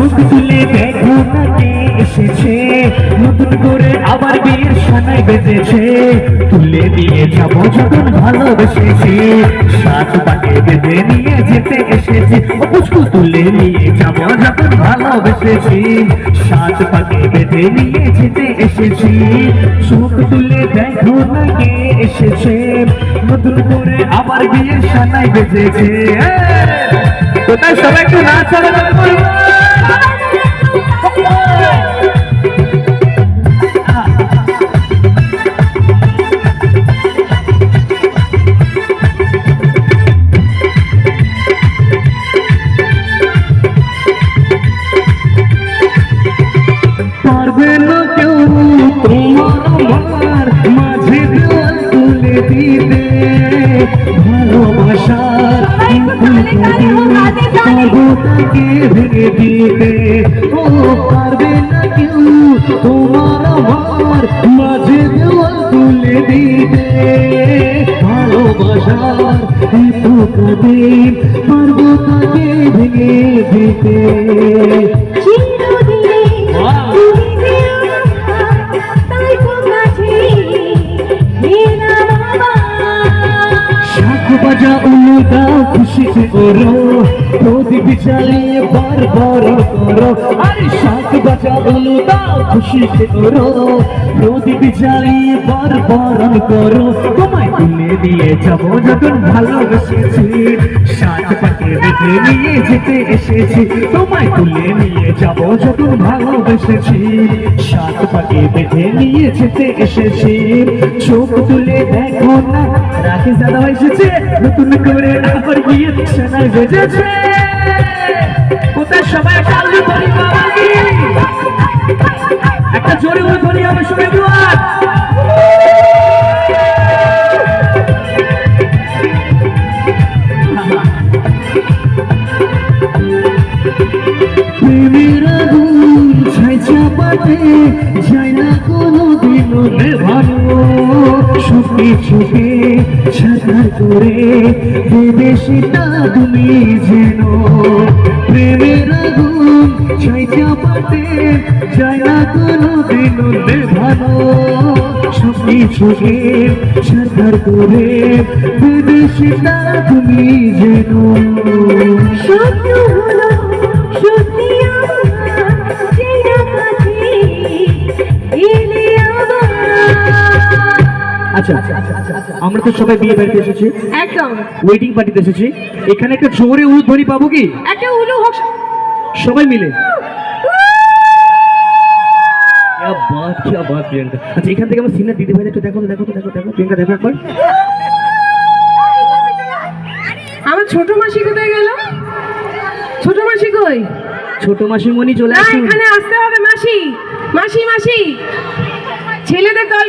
চোখ তুলে দেখো না কে এসেছে। নতুন করে আবার বিয়ের সানাই বেজেছে। তুলে দিয়ে যাব যখন ভালোবেসেছি। সাত পাকে বেঁধে নিয়ে যেতে এসেছি। পুষ্কু তুলে নিয়ে যাব যখন ভালোবেসেছি। সাত পাকে বেঁধে নিয়ে যেতে এসেছি। চোখ তুলে দেখো না কে এসেছে। নতুন করে আবার বিয়ের সানাই বেজেছে। কোথায় সবাই একটু নাচ তাকে ভেঙে দিতে ও পারবে না কেউ তোমার আমার মাঝে দেওয়াল তুলে দিতে। ভালোবাসার পোকাদের পারব তাকে ভেঙে দিতে। বাজা উলুদা খুশিতে করো প্রদীপ জ্বালিয়ে বার বার করো। আরে শাক বাজা বলো দাও খুশি করো। প্রদীপ জ্বালিয়ে বার বার করো। তোমায় তুলে দিয়ে যাব যখন ভালোবেসেছি। শাক নিয়ে যেতে এসেছি, তোমায় তুলে নিয়ে যাব যখন ভালোবেসেছি। সাত পাকে বেঁধে নিয়ে যেতে এসেছি, চোখ তুলে দেখো না। রাকেশ দাদা এসেছে, নতুন করে আবার গিয়ে সোনার বেজেছে কোথায় সবাই? একটা আলু ধরি বাবাজি একটা জোরে ধরি আমার সঙ্গে চাপাতে যায় না কোনো দিনও নেভানো সুখে সুখে ছাড়া করে দেবে সেটা তুমি যেন। প্রেমের আগুন ছাই চাপাতে যায় না কোনো দিনও নেভানো সুখে সুখে ছাড়া করে দেবে তুমি যেন। সত্য হলো সত্যি আচ্ছা আমরা তো সবাই বিয়ে বাড়িতে এসেছি। একদম। ওয়েডিং পার্টিতে এসেছি। এখানে একটা জোরে উলুধ্বনি পাবো কি? একটা উলু হোক। সবাই মিলে। আচ্ছা এখান থেকে আমার দেখো দেখো দেখো দেখো ছোট মাসি কোথায় মনি চলে এখানে আসতে হবে মাসি। মাসি মাসি। ছেলেদের দল